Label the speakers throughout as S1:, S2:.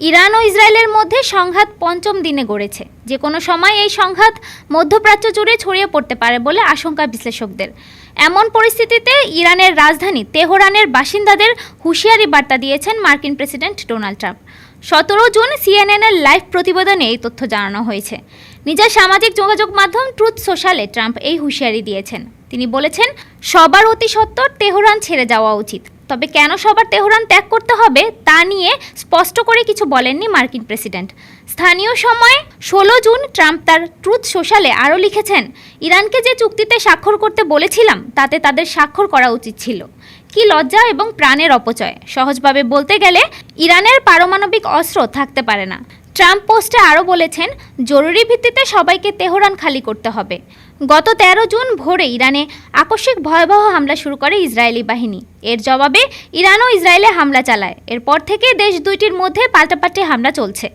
S1: Iran ও ইসরায়েলের মধ্যে সংঘাত পঞ্চম দিনে গড়েছে। যে কোনো সময় এই সংঘাত মধ্যপ্রাচ্য জুড়ে ছড়িয়ে পড়তে পারে বলে আশঙ্কা বিশ্লেষকদের। এমন পরিস্থিতিতে ইরানের রাজধানী তেহরানের বাসিন্দাদের হুঁশিয়ারি বার্তা দিয়েছেন মার্কিন প্রেসিডেন্ট ডোনাল্ড ট্রাম্প। সতেরো জুন সিএনএনের লাইভ প্রতিবেদনে এই তথ্য জানানো হয়েছে। নিজের সামাজিক যোগাযোগ মাধ্যম ট্রুথ সোশ্যালে ট্রাম্প এই হুঁশিয়ারি দিয়েছেন। তিনি বলেছেন, সবার অতি সত্বর তেহরান ছেড়ে যাওয়া উচিত। তবে কেন সবার তেহরান ত্যাগ করতে হবে তা নিয়ে স্পষ্ট করে কিছু বলেননি মার্কিন প্রেসিডেন্ট। স্থানীয় সময় ষোলো জুন ট্রাম্প তার ট্রুথ সোশ্যালে আরও লিখেছেন, ইরানকে যে চুক্তিতে স্বাক্ষর করতে বলেছিলাম, তাতে তাদের স্বাক্ষর করা উচিত ছিল। কি লজ্জা এবং প্রাণের অপচয়। সহজভাবে বলতে গেলে, ইরানের পারমাণবিক অস্ত্র থাকতে পারে না। ট্রাম্প পোস্টে আরও বলেছেন, জরুরি ভিত্তিতে সবাইকে তেহরান খালি করতে হবে। গত তেরো জুন ভোরে ইরানে আকস্মিক ভয়াবহ হামলা শুরু করে ইসরায়েলি বাহিনী। এর জবাবে ইরানও ইসরায়েলে হামলা চালায়। এরপর থেকে দেশ দুইটির মধ্যে পাল্টাপাল্টি হামলা চলছে।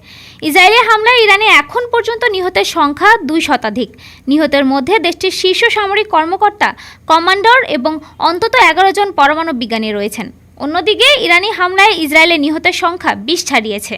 S1: ইসরায়েলি হামলায় ইরানে এখন পর্যন্ত নিহতের সংখ্যা দুই শতাধিক। নিহতের মধ্যে দেশটির শীর্ষ সামরিক কর্মকর্তা, কমান্ডার এবং অন্তত এগারো জন পরমাণু বিজ্ঞানী রয়েছেন। অন্যদিকে ইরানি হামলায় ইসরায়েলে নিহতের সংখ্যা বিশ ছাড়িয়েছে।